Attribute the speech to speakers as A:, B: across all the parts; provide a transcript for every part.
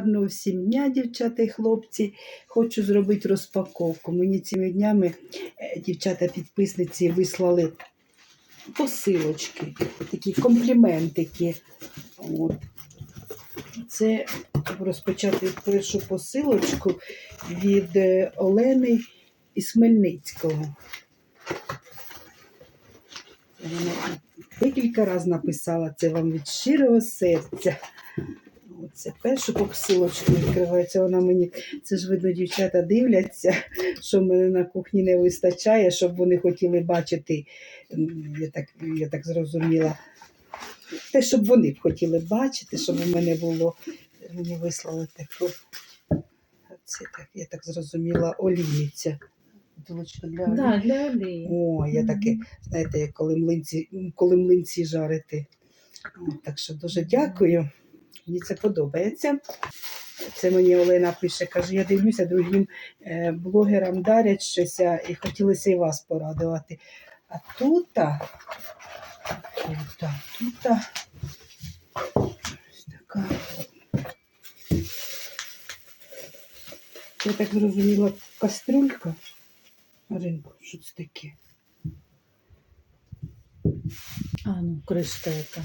A: Гарного всім дня, дівчата і хлопці. Хочу зробити розпаковку. Мені цими днями е, дівчата-підписниці вислали посилочки, такі компліментики. От. Це розпочати першу посилочку від е, Олени із Хмельницького. Декілька разів написала це вам від щирого серця. Оце першу посилочку відкривається. Вона мені, це ж видно, дівчата дивляться, що в мене на кухні не вистачає, щоб вони хотіли бачити, я так, я так зрозуміла. Те, щоб вони б хотіли бачити, щоб у мене було, мені вислали таку. Це так, я так зрозуміла, олійниця. Бутилочка для олії.
B: Да, для олії.
A: О, я таке, знаєте, коли млинці, коли млинці жарити. Так що дуже дякую. Мені це подобається. Це мені Олена пише, каже, я дивлюся, другим е, блогерам дарять щось і хотілося і вас порадувати. А тут, тут, тут, ось така. Я так зрозуміла, кастрюлька. Маринко, що це таке?
B: А, ну, кришка яка.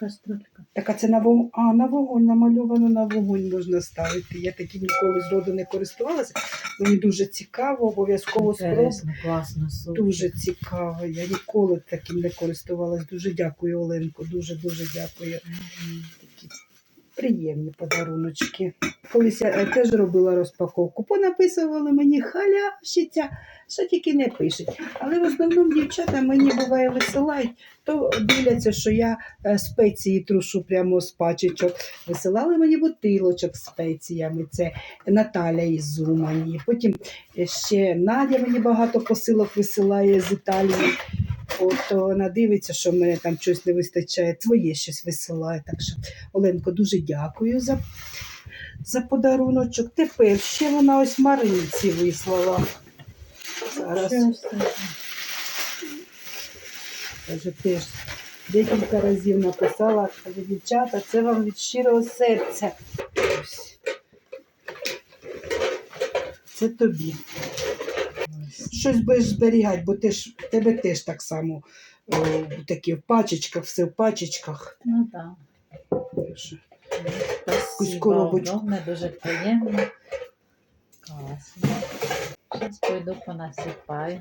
B: Каструлька.
A: Так, а це на вогонь, а, на вогонь намальовано на вогонь можна ставити. Я таким ніколи зроду не користувалася. Мені дуже цікаво, обов'язково спробую.
B: Класно, супер.
A: Дуже цікаво. Я ніколи таким не користувалась. Дуже дякую, Оленко. Дуже дуже дякую. Приємні подаруночки. Колись я е, теж робила розпаковку. Понаписували мені халящиця, що тільки не пишуть. Але в основному дівчата мені буває висилають, то дивляться, що я е, спеції трушу прямо з пачечок. Висилали мені бутилочок з спеціями. Це Наталя із Зумані. Потім ще Надя мені багато посилок висилає з Італії. От вона дивиться, що в мене там щось не вистачає, своє щось висилає. Так що, Оленко, дуже дякую за, за подаруночок. Тепер ще вона ось Маринці вислала. Зараз каже, теж декілька разів написала, каже, дівчата, це вам від щирого серця. Ось. Це тобі. Щось будеш зберігати, бо ти ж, в тебе теж так само о, такі в пачечках, все в пачечках.
B: Ну так.
A: Коробочку.
B: Удобно, дуже приємно. Класно. Зараз пойду понасипаю.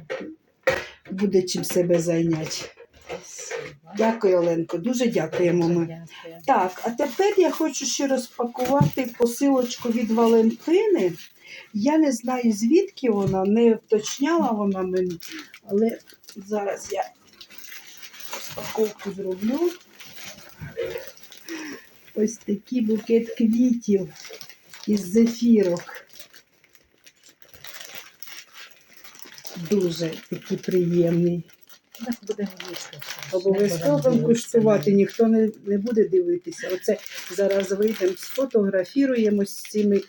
A: Буде чим себе зайняти. Дякую, Оленко, дуже дякуємо ми.
B: Дякую.
A: Так, а тепер я хочу ще розпакувати посилочку від Валентини. Я не знаю, звідки вона, не вточняла вона мені, але зараз я розпаковку зроблю. Ось такий букет квітів із зефірок. Дуже такий приємний.
B: Так.
A: Обов'язково куштувати, ніхто не, не буде дивитися. Оце зараз вийдемо, сфотографіруємо з цими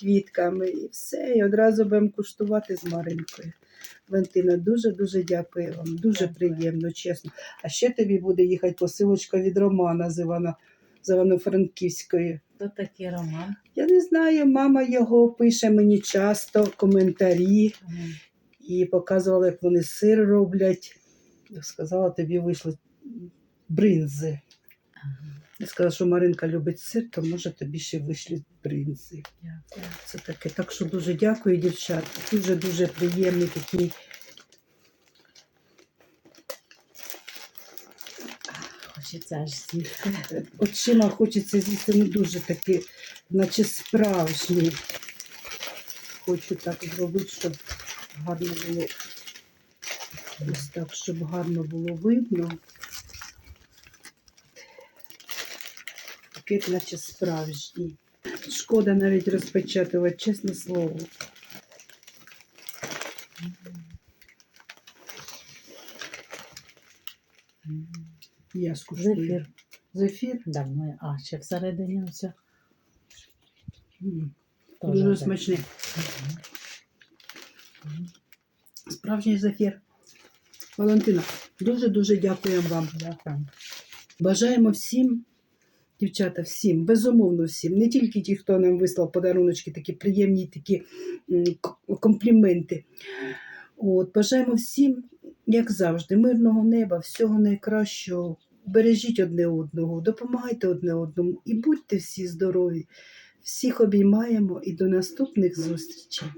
A: квітками і все, і одразу будемо куштувати з Маринкою. Валентина, дуже-дуже дякую вам. Дуже приємно, чесно. А ще тобі буде їхати посилочка від Романа з Івано, з Івано-Франківської.
B: Хто такий роман?
A: Я не знаю, мама його пише мені часто коментарі
B: Мгм.
A: і показувала, як вони сир роблять. Сказала, тобі вийшли бринзи.
B: Ага.
A: Я сказала, що Маринка любить сир, то може тобі ще вийшли бринзи.
B: Дякую.
A: Це таке. Так що дуже дякую, дівчата. Дуже-дуже приємний такий.
B: Хочеться аж з'їсти.
A: Очима хочеться з'їсти, ну дуже такий, наче справжній. Хочу так зробити, щоб гарно було. Ось так, щоб гарно було видно. Пакет наче справжній. Шкода навіть розпечатувати, чесне слово. Я скуштую.
B: Зефір.
A: Зефір.
B: Давно. А, ще всередині все.
A: Дуже смачний. Справжній зефір. Валентина, Дуже-дуже дякуємо вам.
B: Дякую.
A: Бажаємо всім, дівчата, всім, безумовно всім, не тільки ті, хто нам вислав подаруночки, такі приємні такі компліменти. От, бажаємо всім, як завжди, мирного неба, всього найкращого. Бережіть одне одного, допомагайте одне одному і будьте всі здорові. Всіх обіймаємо і до наступних зустрічей.